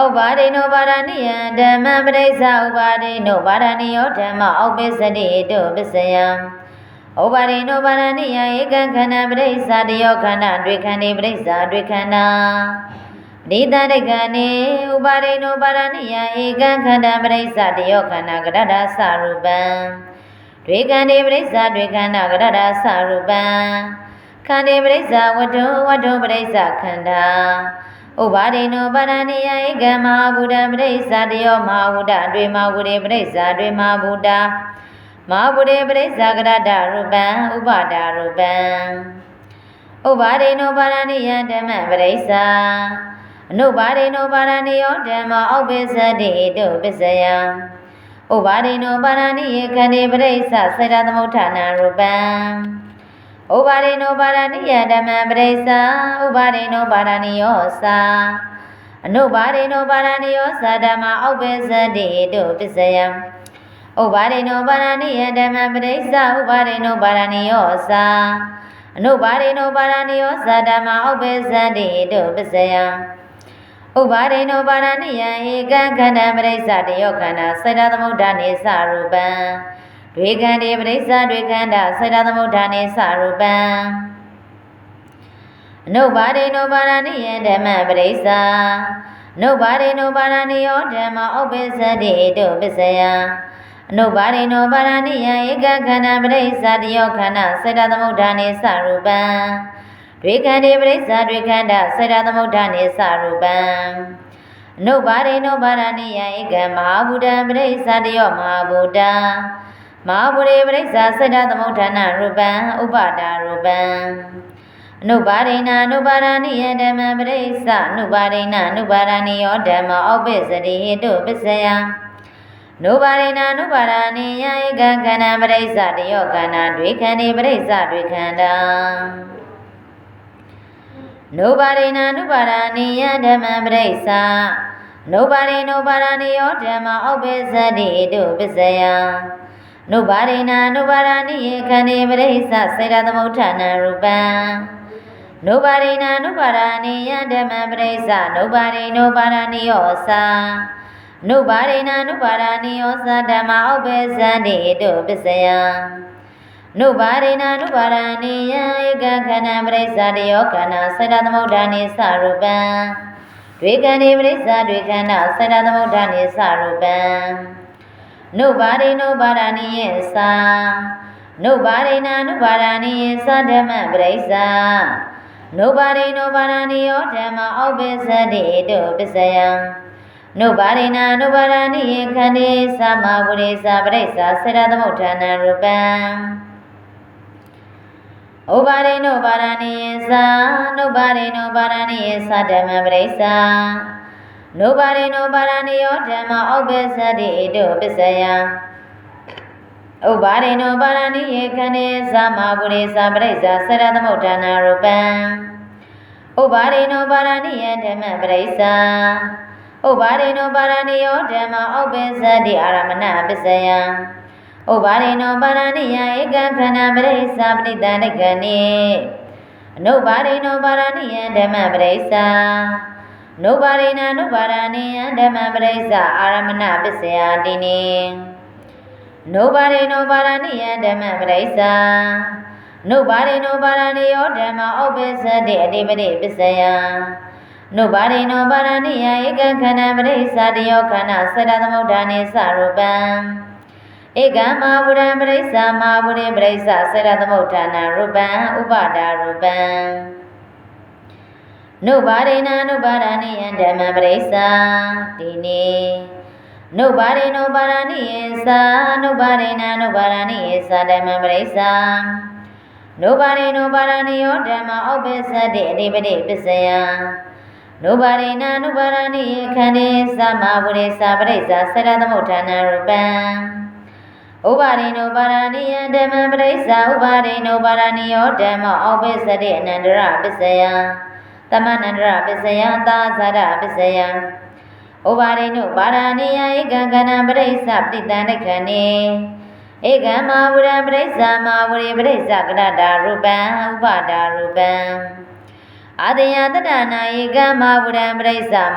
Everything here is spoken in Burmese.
ဥပါဒိနောပါရဏိယံဓမ္မပရိစ္ဆဥပါဒိနောပါရဏိယောဓမ္မဩပိစတိတုပစ္စယံဥပါဒိနောပါရဏိယံဧကံခန္ဓာပရိစ္ဆတယောခန္ဓာတွေ့ခန္ဒီပရိစ္ဆတွေ့ခန္ဓာပရိသဒကနေဥပါဒိနောပါရဏိယံဧကံခန္ဓာပရိစ္ဆတယောခန္ဓာကရတ္တသရူပံတွေ့ခန္ဒီပရိစ္ဆတွေ့ခန္ဓာကရတ္တသရူပံခန္ဒီပရိစ္ဆဝတ္ထုဝတ္ထုပရိစ္ဆခန္ဓာ ဥပါဒိနောပါရဏိယဧကမဟာဗုဒ္ဓပရိစ္ဆာတယောမဟာဗုဒ္ဓအတွေ့မဟာဗုဒ္ဓပရိစ္ဆာအတွေ့မဟာဗုဒ္ဓမဟာဗုဒ္ဓပရိစ္ဆာကရတရူပံဥပါဒရူပံဥပါဒိနောပါရဏိယဓမ္မပရိစ္ဆာအနုပါဒိနောပါရဏိယောဓမ္မဩပိစတိတုပစ္စယံဥပါဒိနောပါရဏိယခန္ဒီပရိစ္ဆာစေတသမုဋ္ဌာနာရူပံ ဥပါရိနောပါရဏိယဓမ္မပရိစ္ဆာဥပါရိနောပါရဏိယောသာအနုပါရိနောပါရဏိယောသာဓမ္မအောက်ပေစတိတုပစ္စယံဥပါရိနောပါရဏိယဓမ္မပရိစ္ဆာဥပါရိနောပါရဏိယောသာအနုပါရိနောပါရဏိယောသာဓမ္မအောက်ပေစတိတုပစ္စယံဥပါရိနောပါရဏိယဧကံခန္ဓာပရိစ္ဆာတယောခန္ဓာစေတသမုဒ္ဒနေသရူပံ ဒွေခန္ဒီပရိစ္ဆဒွေခန္ဓစေတသမုဋ္ဌာနေသရူပံအနုပါဒိနောပါရဏိယဓမ္မပရိစ္ဆာအနုပါဒိနောပါရဏိယောဓမ္မဥပ္ပစ္စတိတုပစ္စယအနုပါဒိနောပါရဏိယဧကခန္ဓာပရိစ္ဆာတယောခန္ဓစေတသမုဋ္ဌာနေသရူပံဒွေခန္ဒီပရိစ္ဆဒွေခန္ဓစေတသမုဋ္ဌာနေသရူပံအနုပါဒိနောပါရဏိယဧကမဟာဗုဒ္ဓပရိစ္ဆတယောမဟာဗုဒ္ဓ မဟာဗုရေပရိစ္ဆာစတ္တသမုဋ္ဌာနရူပံဥပဒါရူပံအနုပါရိဏအနုပါရဏိယဓမ္မပရိစ္ဆအနုပါရိဏအနုပါရဏိယောဓမ္မဩပိစတိဟိတုပစ္စယနုပါရိဏအနုပါရဏိယဧကခန္ဓာပရိစ္ဆတယောခန္ဓာဒွေခန္ဒီပရိစ္ဆဒွေခန္ဓာနုပါရိဏအနုပါရဏိယဓမ္မပရိစ္ဆနုပါရိဏုပါရဏိယောဓမ္မဩပိစတိဟိတုပစ္စယ နုပါရိနာနုပါရဏိယေခန္ဒီပရိစ္ဆစေတသမုဋ္ဌာနရူပံနုပါရိနာနုပါရဏိယဓမ္မပရိစ္ဆနုပါရိနုပါရဏိယောသာနုပါရိနာနုပါရဏိယောသာဓမ္မဩပေဇန္တိတုပစ္စယနုပါရိနာနုပါရဏိယဧကခန္ဓာပရိစ္ဆတယောခန္ဓာစေတသမုဋ္ဌာနိသရူပံဒွေကန္ဒီပရိစ္ဆဒွေခန္ဓာစေတသမုဋ္ဌာနိသရူပံ နုပါရိနုပါရဏိယေသာနုပါရိနာနုပါရဏိယေသာဓမ္မပရိစ္ဆာနုပါရိနုပါရဏိယောဓမ္မဩပိစတိတုပစ္စယံနုပါရိနာနုပါရဏိယေခန္ဒီသမဝရိသပရိစ္ဆာစေရသမုဋ္ဌာနရူပံဥပါရိနုပါရဏိယေသာနုပါရိနုပါရဏိယေသာဓမ္မပရိစ္ဆာ နုပါရိနောပါရဏိယောဓမ္မဩပစ္စတိတုပစ္စယံဥပါရိနောပါရဏိယေခဏေသမဗုရိသပရိစ္ဆာစရသမုဋ္ဌာနာရူပံဥပါရိနောပါရဏိယဓမ္မပရိစ္ဆာဥပါရိနောပါရဏိယောဓမ္မဩပစ္စတိအာရမဏပစ္စယံဥပါရိနောပါရဏိယဧကခန္ဓာပရိစ္ဆာပဋိတန္တကနိအနုပါရိနောပါရဏိယဓမ္မပရိစ္ဆာ နုပါရိနာနုပါရဏိယဓမ္မပရိစ္ဆအာရမဏပစ္စယတိနိနုပါရိနောပါရဏိယဓမ္မပရိစ္ဆနုပါရိနောပါရဏိယောဓမ္မဩပိစတိအတိပတိပစ္စယနုပါရိနောပါရဏိယဧကခန္ဓာပရိစ္ဆတယောခန္ဓာစတသမုဋ္ဌာနေသရူပံဧကမဟာဗုဒ္ဓပရိစ္ဆမဟာဗုဒ္ဓပရိစ္ဆစတသမုဋ္ဌာနာရူပံဥပဒါရူပံ နုပါရိနာနုပါရဏိယဓမ္မပရိစ္ဆာဒီနေနုပါရိနောပါရဏိယေသာနုပါရိနာနုပါရဏိယေသာဓမ္မပရိစ္ဆာနုပါရိနောပါရဏိယောဓမ္မဩပိသတိအတိပတိပစ္စယနုပါရိနာနုပါရဏိယေခန္ဒီသမဝရိသပရိစ္ဆာစရသမုဋ္ဌာနာရူပံဥပါရိနောပါရဏိယဓမ္မပရိစ္ဆာဥပါရိနောပါရဏိယောဓမ္မဩပိသတိအနန္တရပစ္စယ သမဏန္တရပစ္စယသာဇာရပစ္စယဥပါရိနုပါရဏိယဧကံကဏံပရိစ္ဆပတိတန္တခဏေဧကံမဝရပရိစ္ဆမဝရိပရိစ္ဆကရတာရူပံဥပဒါရူပံအာတယတတနာဧကံမဝရပရိစ္ဆ